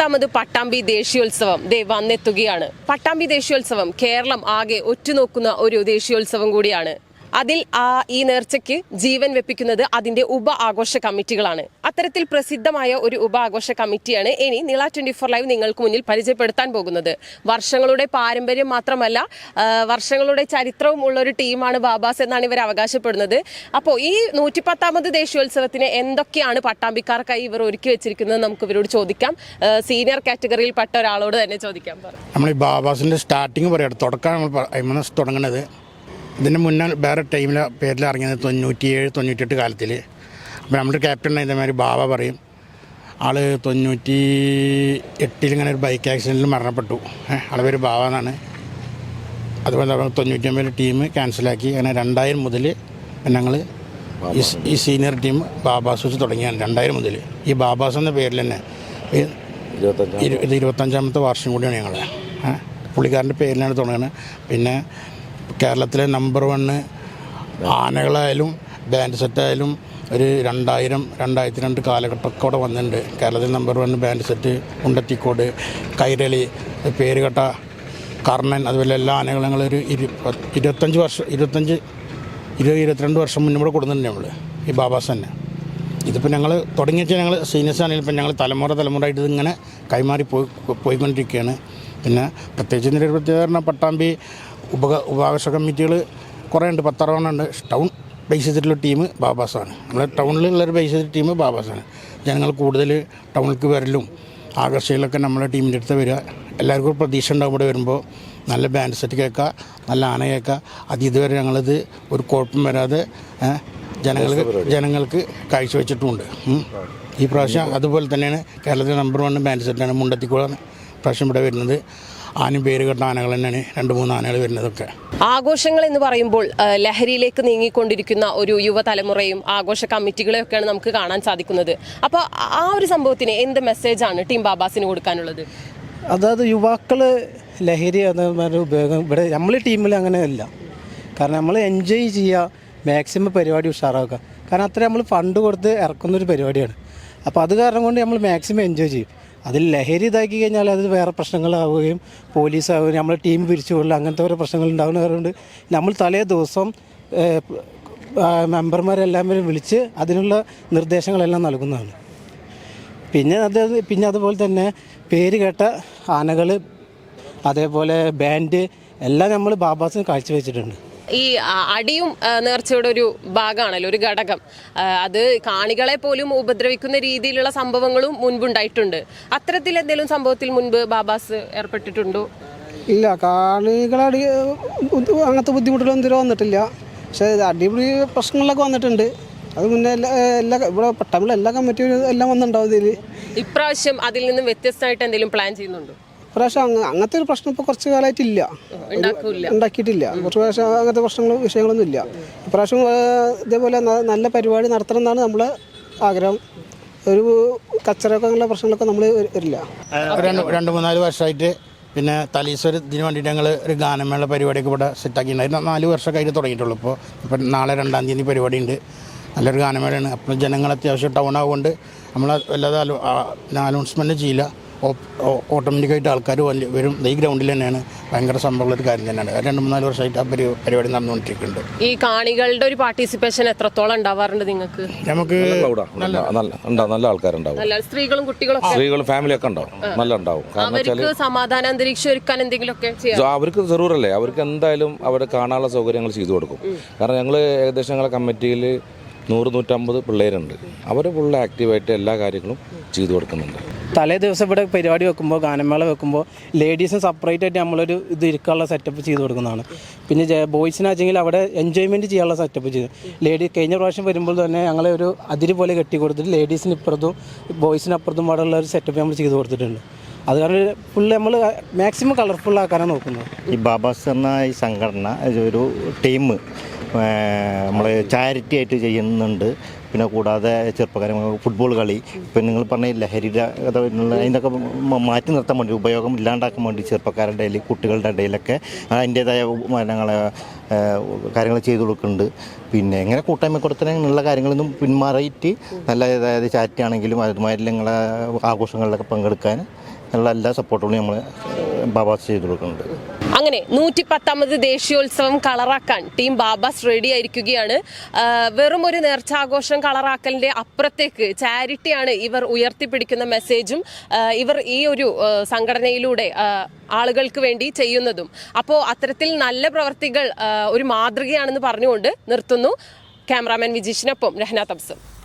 നൂറ്റിപ്പത്താമത് പട്ടാമ്പി ദേശീയോത്സവം ദേ വന്നെത്തുകയാണ്. പട്ടാമ്പി ദേശീയോത്സവം കേരളം ആകെ ഒറ്റുനോക്കുന്ന ഒരു ദേശീയോത്സവം കൂടിയാണ്. അതിൽ ആ ഈ നേർച്ചയ്ക്ക് ജീവൻ വെപ്പിക്കുന്നത് അതിന്റെ ഉപ ആഘോഷ കമ്മിറ്റികളാണ്. അത്തരത്തിൽ പ്രസിദ്ധമായ ഒരു ഉപ ആഘോഷ കമ്മിറ്റിയാണ് ഇനി നിള ട്വന്റി ഫോർ ലൈവ് നിങ്ങൾക്ക് മുന്നിൽ പരിചയപ്പെടുത്താൻ പോകുന്നത്. വർഷങ്ങളുടെ പാരമ്പര്യം മാത്രമല്ല വർഷങ്ങളുടെ ചരിത്രവും ഉള്ള ഒരു ടീമാണ് ബാബാസ് എന്നാണ് ഇവർ അവകാശപ്പെടുന്നത്. അപ്പോൾ ഈ നൂറ്റിപ്പത്താമത് ദേശീയോത്സവത്തിന് എന്തൊക്കെയാണ് പട്ടാമ്പിക്കാർക്കായി ഇവർ ഒരുക്കി വെച്ചിരിക്കുന്നത് നമുക്ക് ഇവരോട് ചോദിക്കാം. സീനിയർ കാറ്റഗറിയിൽ പെട്ട ഒരാളോട് തന്നെ ചോദിക്കാം. നമ്മൾ ബാബാസിന്റെ സ്റ്റാർട്ടിങ് പറയാം തുടക്കം നമ്മൾ അയ്മന തുടങ്ങുന്നത് ഇതിന്റെ മുന്നേ വേറെ ടൈമിലെ പേരിൽ ഇറങ്ങിയത് തൊണ്ണൂറ്റിയേഴ് തൊണ്ണൂറ്റെട്ട് കാലത്തിൽ അപ്പോൾ നമ്മുടെ ക്യാപ്റ്റൻ ഇതേമാതിരി ബാബ പറയും. ആൾ തൊണ്ണൂറ്റി എട്ടിൽ ഇങ്ങനെ ഒരു ബൈക്ക് ആക്സിഡന്റിൽ മരണപ്പെട്ടു. ആളെ പേര് ബാബ എന്നാണ്. അതുപോലെ തൊണ്ണൂറ്റി ഒമ്പതിൽ ടീം ക്യാൻസലാക്കി അങ്ങനെ രണ്ടായിരം മുതൽ ഞങ്ങൾ ഈ സീനിയർ ടീം ബാബാസ് വെച്ച് തുടങ്ങിയാണ് രണ്ടായിരം മുതൽ ഈ ബാബാസ് എന്ന പേരിൽ തന്നെ ഇത് ഇരുപത്തഞ്ചാമത്തെ വർഷം കൂടിയാണ് ഞങ്ങൾ പുള്ളിക്കാരന്റെ പേരിലാണ് തുടങ്ങുന്നത് പിന്നെ കേരളത്തിലെ നമ്പർ വണ്ണ് ആനകളായാലും ബാൻഡ് സെറ്റായാലും ഒരു രണ്ടായിരം രണ്ടായിരത്തി രണ്ട് കാലഘട്ടമൊക്കെ വന്നിട്ടുണ്ട്. കേരളത്തിൽ നമ്പർ വൺ ബാൻഡ് സെറ്റ് ഉണ്ടത്തിക്കോട് കൈരളി പേരുകെട്ട കർണൻ അതുപോലെ എല്ലാ ആനകളും ഞങ്ങളൊരു ഇരു ഇരുപത്തഞ്ച് വർഷം ഇരുപത്തഞ്ച് ഇരുപത് ഇരുപത്തിരണ്ട് വർഷം മുന്നേ ഇവിടെ കൊടുക്കുന്നുണ്ട് നമ്മൾ ഈ ബാബാസ് തന്നെ ഇതിപ്പോൾ ഞങ്ങൾ തുടങ്ങി വെച്ചാൽ ഞങ്ങൾ സീനിയേഴ്സ് ആണെങ്കിലും ഇപ്പം ഞങ്ങൾ തലമുറ തലമുറ ആയിട്ട് ഇതിങ്ങനെ കൈമാറി പോയി പോയിക്കൊണ്ടിരിക്കുകയാണ്. പിന്നെ പ്രത്യേകിച്ച് ഇതിന്റെ ഒരു പ്രത്യേകത പറഞ്ഞാൽ പട്ടാമ്പി ഉപ ഉപകാശ കമ്മിറ്റികൾ കുറേ ഉണ്ട് പത്തറുപതെണ്ണം ഉണ്ട് ടൗൺ ബേസ് ചെയ്തിട്ടുള്ള ടീം ബാബാസാണ്. നമ്മുടെ ടൗണിലുള്ളൊരു ബേസ് ചെയ്തിട്ട് ടീം ബാബാസാണ്. ജനങ്ങൾ കൂടുതൽ ടൗണിലേക്ക് വരലും ആകർഷകളൊക്കെ നമ്മളെ ടീമിന്റെ അടുത്ത് വരിക. എല്ലാവർക്കും പ്രതീക്ഷ ഉണ്ടാവും ഇവിടെ വരുമ്പോൾ നല്ല ബാൻഡ് സെറ്റ് കേൾക്കുക നല്ല ആന കേൾക്കുക അത് ഇതുവരെ ഞങ്ങളിത് ഒരു കുഴപ്പം വരാതെ ജനങ്ങൾക്ക് ജനങ്ങൾക്ക് കാഴ്ചവെച്ചിട്ടുമുണ്ട് ഈ പ്രാവശ്യം അതുപോലെ തന്നെയാണ് കേരളത്തിലെ നമ്പർ വൺ ബാൻഡ് സെറ്റാണ് മുണ്ടത്തിക്കുളാണ്. പ്രാവശ്യം ഇവിടെ വരുന്നത്. ആനും പേര് കെട്ട ആനകൾ തന്നെയാണ്. രണ്ട് മൂന്ന് ആനകൾ വരുന്നതൊക്കെ. ആഘോഷങ്ങൾ എന്ന് പറയുമ്പോൾ ലഹരിയിലേക്ക് നീങ്ങിക്കൊണ്ടിരിക്കുന്ന ഒരു യുവതലമുറയും ആഘോഷ കമ്മിറ്റികളെയും ഒക്കെയാണ് നമുക്ക് കാണാൻ സാധിക്കുന്നത്. അപ്പോൾ ആ ഒരു സംഭവത്തിന് എന്ത് മെസ്സേജാണ് ടീം ബാബാസിന് കൊടുക്കാനുള്ളത്? അതായത് യുവാക്കൾ ലഹരി അതേമാതിരി ഉപയോഗം ഇവിടെ നമ്മൾ ടീമിൽ അങ്ങനെയല്ല. കാരണം നമ്മൾ എൻജോയ് ചെയ്യുക മാക്സിമം പരിപാടി ഉഷാറാക്കുക. കാരണം അത്ര നമ്മൾ ഫണ്ട് കൊടുത്ത് ഇറക്കുന്നൊരു പരിപാടിയാണ്. അപ്പോൾ അത് കാരണം കൊണ്ട് നമ്മൾ മാക്സിമം എൻജോയ് ചെയ്യും. അതിൽ ലഹരി ഇതാക്കി കഴിഞ്ഞാൽ അത് വേറെ പ്രശ്നങ്ങളാവുകയും പോലീസ് ആവുകയും നമ്മളെ ടീം പിരിച്ചു കൊള്ളുക അങ്ങനത്തെ ഓരോ പ്രശ്നങ്ങൾ ഉണ്ടാകുന്നതുകൊണ്ട് നമ്മൾ തലേ ദിവസം മെമ്പർമാരെല്ലാവരും വിളിച്ച് അതിനുള്ള നിർദ്ദേശങ്ങളെല്ലാം നൽകുന്നതാണ്. പിന്നെ അത് പിന്നെ അതുപോലെ തന്നെ പേര് കേട്ട ആനകൾ അതേപോലെ ബാൻഡ് എല്ലാം നമ്മൾ ബാബാസിന് കാഴ്ചവെച്ചിട്ടുണ്ട്. ഈ അടിയും നേർച്ചയുടെ ഒരു ഭാഗമാണല്ലോ ഒരു ഘടകം. അത് കാണികളെ പോലും ഉപദ്രവിക്കുന്ന രീതിയിലുള്ള സംഭവങ്ങളും മുൻപുണ്ടായിട്ടുണ്ട്. അത്തരത്തിൽ എന്തെങ്കിലും സംഭവത്തിൽ മുൻപ് ബാബാസ് ഏർപ്പെട്ടിട്ടുണ്ടോ? ഇല്ല കാണികളടി അങ്ങനത്തെ ബുദ്ധിമുട്ടുകളൊന്നും ഇതുവരെ വന്നിട്ടില്ല. പക്ഷേ അടിപൊളി പ്രശ്നങ്ങളൊക്കെ വന്നിട്ടുണ്ട്. അത് മുന്നേ എല്ലാ എല്ലാ ഇവിടെ പെട്ടെന്നുള്ള എല്ലാ കമ്മിറ്റിയും എല്ലാം വന്നിട്ടുണ്ടാവും ഇതിൽ ഇപ്രാവശ്യം അതിൽ നിന്നും വ്യത്യസ്തമായിട്ട് എന്തെങ്കിലും പ്ലാൻ ചെയ്യുന്നുണ്ടോ? ഇപ്രാവശ്യം അങ്ങ അങ്ങനത്തെ ഒരു പ്രശ്നം ഇപ്പോൾ കുറച്ച് കാലമായിട്ടില്ല ഉണ്ടാക്കിയിട്ടില്ല. കുറച്ച് പ്രാവശ്യം അങ്ങനത്തെ പ്രശ്നങ്ങളും വിഷയങ്ങളൊന്നും ഇല്ല. ഇപ്രാവശ്യം ഇതേപോലെ നല്ല പരിപാടി നടത്തണം എന്നാണ് നമ്മളെ ആഗ്രഹം. ഒരു കച്ചറയൊക്കെ അങ്ങനെയുള്ള പ്രശ്നങ്ങളൊക്കെ നമ്മൾ വരില്ല. രണ്ട് മൂന്നാൽ വർഷമായിട്ട് പിന്നെ തലീശ്വര ഇതിന് വേണ്ടിയിട്ട് ഞങ്ങൾ ഒരു ഗാനമേള പരിപാടിയൊക്കെ ഇവിടെ സെറ്റാക്കിയിട്ടുണ്ടായിരുന്നു. നാല് വർഷമൊക്കെ അതിൽ തുടങ്ങിയിട്ടുള്ളൂ ഇപ്പോൾ ഇപ്പം നാളെ രണ്ടാം തീയതി പരിപാടി ഉണ്ട് നല്ലൊരു ഗാനമേളയാണ്. അപ്പോൾ ജനങ്ങൾ അത്യാവശ്യം ടൗൺ ആവുകൊണ്ട് നമ്മൾ വല്ലാതെ അനൗൺസ്മെന്റ് ചെയ്യില്ല. ഓട്ടോമാറ്റിക്കായിട്ട് ആൾക്കാർ വലിയ വരും. ഈ ഗ്രൗണ്ടിൽ തന്നെയാണ് ഭയങ്കര സംഭവമുള്ള ഒരു കാര്യം തന്നെയാണ്. രണ്ട് മൂന്നാൽ വർഷമായിട്ട് ആ പരി പരിപാടി നടന്നുകൊണ്ടിരിക്കുന്നുണ്ട്. ഈ കാണികളുടെ ഒരു പാർട്ടിസിപ്പേഷൻ എത്രത്തോളം ഉണ്ടാവാറുണ്ട് നിങ്ങൾക്ക്? നമുക്ക് നല്ല ആൾക്കാരുണ്ടാവും. നല്ല സ്ത്രീകളും കുട്ടികളും സ്ത്രീകളും ഫാമിലി ഒക്കെ ഉണ്ടാവും. നല്ല ഉണ്ടാവും. അവർക്ക് സമാധാന അന്തരീക്ഷം ഒരുക്കാൻ എന്തെങ്കിലുമൊക്കെ ചെയ്യാം? അവർക്ക് സെറൂറല്ലേ? അവർക്ക് എന്തായാലും അവിടെ കാണാനുള്ള സൗകര്യങ്ങൾ ചെയ്തു കൊടുക്കും. കാരണം ഞങ്ങൾ ഏകദേശം ഞങ്ങളെ കമ്മിറ്റിയിൽ നൂറ് നൂറ്റമ്പത് പിള്ളേരുണ്ട്. അവർ ഫുൾ ആക്റ്റീവായിട്ട് എല്ലാ കാര്യങ്ങളും ചെയ്തു കൊടുക്കുന്നുണ്ട്. തലേ ദിവസം ഇവിടെ പരിപാടി വെക്കുമ്പോൾ ഗാനമേള വെക്കുമ്പോൾ ലേഡീസിന് സെപ്പറേറ്റ് ആയിട്ട് നമ്മളൊരു ഇത് ഇരിക്കാനുള്ള സെറ്റപ്പ് ചെയ്ത് കൊടുക്കുന്നതാണ്. പിന്നെ ബോയ്സിനാച്ചെങ്കിൽ അവിടെ എൻജോയ്മെന്റ് ചെയ്യാനുള്ള സെറ്റപ്പ് ചെയ്തു. ലേഡി കഴിഞ്ഞ പ്രാവശ്യം വരുമ്പോൾ തന്നെ ഞങ്ങളെ ഒരു അതിര് പോലെ കെട്ടി കൊടുത്തിട്ട് ലേഡീസിന് ഇപ്പുറത്തും ബോയ്സിന് അപ്പുറത്തും പാടുള്ള ഒരു സെറ്റപ്പ് നമ്മൾ ചെയ്ത് കൊടുത്തിട്ടുണ്ട്. അത് കാരണം ഫുള്ള് നമ്മൾ മാക്സിമം കളർഫുൾ ആക്കാനാണ് നോക്കുന്നത്. ഈ ബാബാസ് എന്ന ഈ സംഘടന ഒരു ടീം നമ്മൾ ചാരിറ്റി ആയിട്ട് ചെയ്യുന്നുണ്ട്. പിന്നെ കൂടാതെ ചെറുപ്പക്കാരെ ഫുട്ബോൾ കളി പിന്നെ നിങ്ങൾ പറഞ്ഞ ലഹരി അതിനൊക്കെ മാറ്റി നിർത്താൻ വേണ്ടി ഉപയോഗം ഇല്ലാണ്ടാക്കാൻ വേണ്ടി ചെറുപ്പക്കാരുടെ ഇടയിൽ കുട്ടികളുടെ ഇടയിലൊക്കെ അതിന്റേതായ ഞങ്ങളെ കാര്യങ്ങൾ ചെയ്തു കൊടുക്കുന്നുണ്ട്. പിന്നെ എങ്ങനെ കൂട്ടായ്മ കൊടുത്തതിനുള്ള കാര്യങ്ങളൊന്നും പിന്മാറിയിട്ട് നല്ല അതായത് ചാറ്റാണെങ്കിലും അതുമാതിരി നിങ്ങളെ ആഘോഷങ്ങളിലൊക്കെ പങ്കെടുക്കാൻ ഉള്ള എല്ലാ സപ്പോർട്ടുകളും നമ്മൾ ബാബാസ് ചെയ്തു കൊടുക്കുന്നുണ്ട്. അങ്ങനെ നൂറ്റി പത്താമത് ദേശീയോത്സവം കളറാക്കാൻ ടീം ബാബാസ് റെഡി ആയിരിക്കുകയാണ്. വെറും ഒരു നേർച്ചാഘോഷം കളറാക്കലിന്റെ അപ്പുറത്തേക്ക് ചാരിറ്റിയാണ് ഇവർ ഉയർത്തിപ്പിടിക്കുന്ന മെസ്സേജും ഇവർ ഈ ഒരു സംഘടനയിലൂടെ ആളുകൾക്ക് വേണ്ടി ചെയ്യുന്നതും. അപ്പോൾ അത്തരത്തിൽ നല്ല പ്രവർത്തികൾ ഒരു മാതൃകയാണെന്ന് പറഞ്ഞുകൊണ്ട് നിർത്തുന്നു. ക്യാമറാമാൻ വിജീഷിനൊപ്പം രഹ്ന തബ്സം